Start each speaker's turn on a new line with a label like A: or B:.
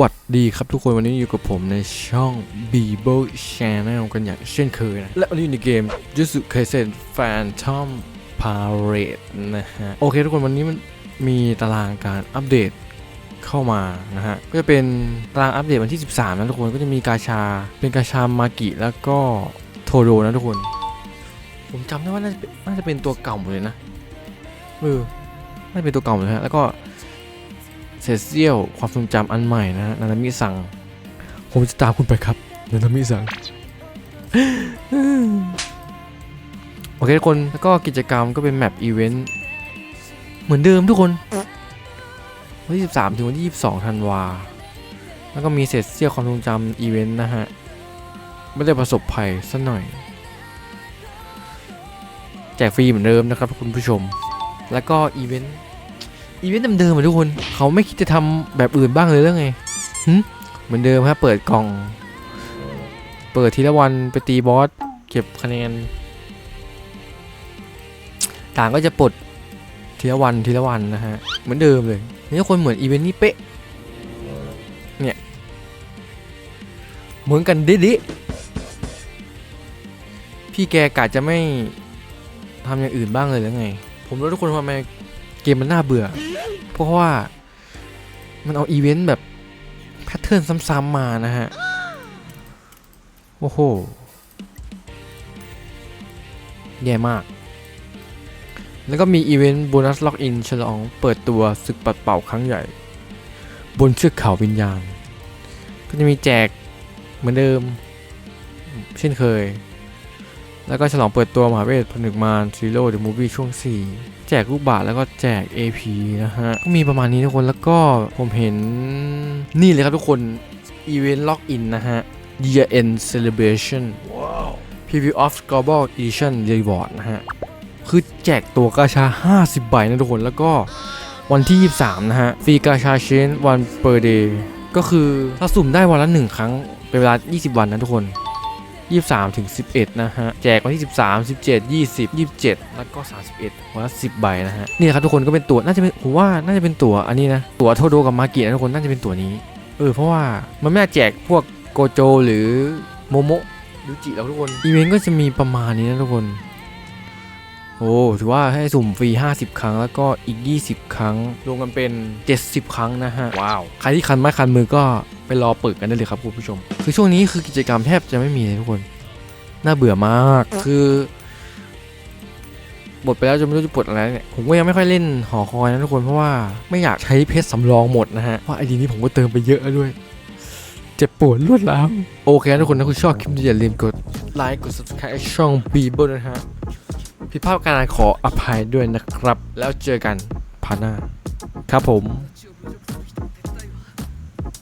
A: วัสดีครับทุกคนวันนี้อยู่กับผมในช่อง Bebo Channel กันอย่างเช่นเคยนะ และวันนี้อยู่ในเกม j u s u Kaisen Phantom Parade นะฮะ โอเคทุกคนวันนี้มันมีตารางการอัปเดตเข้ามานะฮะ ก็จะเป็นตารางอัปเดตวันที่ 13 นะทุกคนก็จะมีกาชา เป็นกาชามากิแล้วก็โทโดนะทุกคน ผมจำได้ว่าน่าจะเป็นน่าจะเป็นตัวเก่าเลยนะเออน่าจะเป็นตัวเก่าเลยฮะแล้วก็ เศษเสี้ยวความทรงจำอันใหม่นะฮะนานามิสั่ง ผมจะตามคุณไปครับนานามิสั่งโอเคทุกคน แล้วก็กิจกรรมก็เป็นแมปอีเวนต์เหมือนเดิมทุกคน วันที่ 13 ถึงวันที่ 22 ธันวา แล้วก็มีเศษเสี้ยวความทรงจำอีเวนต์นะฮะ ไม่ได้ประสบภัยสักหน่อย แจกฟรีเหมือนเดิมนะครับคุณผู้ชม แล้วก็อีเวนต์ อีเวนต์เดิมๆอะทุกคน เขาไม่คิดจะทำแบบอื่นบ้างเลยหรือไงหึเหมือนเดิมครับเปิดกล่อง เปิดทีละวันไปตีบอส เก็บคะแนน ต่างก็จะปลดทีละวันทีละวันนะฮะ เหมือนเดิมเลยนี่ทุกคนเหมือนอีเวนต์นี้เป๊ะ เนี่ย เหมือนกันดิดิพี่แกกะจะไม่ทำอย่างอื่นบ้างเลยหรือไง ผมรู้ทุกคนทำไมเกมมันน่าเบื่อ เพราะว่ามันเอาอีเวนต์แบบแพทเทิร์นซ้ำๆมานะฮะ โอ้โห แย่มาก แล้วก็มีอีเวนต์โบนัสล็อกอินฉลองเปิดตัวศึกปัดเป่าครั้งใหญ่ บนเชือกเขาวิญญาณ ก็จะมีแจกเหมือนเดิม เช่นเคย แล้วก็ฉลองเปิดตัวมหาเวทผนึกมารซีโร่เดอะมูฟวี่ช่วง 4 แจกลูกบาศก์แล้วก็แจก AP นะฮะ ก็มีประมาณนี้ทุกคนแล้วก็ผมเห็นนี่เลยครับทุกคนอีเวนต์ล็อกอินนะฮะ Year End Celebration Preview of Global Edition Reward นะฮะ คือแจกตัวกาชา 50 ใบนะทุกคนแล้วก็วันที่ 23 นะฮะ ฟรีกาชาเชนวัน per day ก็คือถ้าสุ่มได้วันละ 1 ครั้งเป็นเวลา 20 วันนะทุกคน 23ถึง11 นะฮะ แจกวันที่ 13 17 20 27 แล้วก็ 31วันละ10 ใบนะฮะ นี่นะครับทุกคนก็เป็นตัว น่าจะเป็นผมว่าน่าจะเป็นตัวอันนี้นะ ตัวโทโดกับมากินะทุกคนน่าจะเป็นตัวนี้ เออ เพราะว่ามันไม่น่าแจกพวกโกโจหรือโมโมะหรือจิแล้วทุกคน อีเวนต์ก็จะมีประมาณนี้นะทุกคน โอ้ ถือว่าให้สุ่มฟรี 50 ครั้ง แล้วก็อีก 20 ครั้ง รวมกันเป็น 70 ครั้งนะฮะ ว้าว ใครที่คันไม้คันมือก็ ไปรอเปิดกันได้เลยครับคุณผู้ชม คือช่วงนี้คือกิจกรรมแทบจะไม่มีเลยทุกคน น่าเบื่อมากคือบทไปแล้วจะไม่รู้จะปลดอะไรเนี่ยผมก็ยังไม่ค่อยเล่นหอคอยนะทุกคนเพราะว่าไม่อยากใช้เพชรสำรองหมดนะฮะเพราะไอดีนี้ผมก็เติมไปเยอะแล้วด้วยเจ็บปวดรวดร้าวโอเคนะทุกคนถ้าคุณชอบคลิปนี้อย่าลืมกดไลค์กด subscribe ช่อง b ีเบิลนะฮะผิดพลาดการอ่านขออภัยด้วยนะครับ แล้วเจอกันพาร์ทหน้าครับผม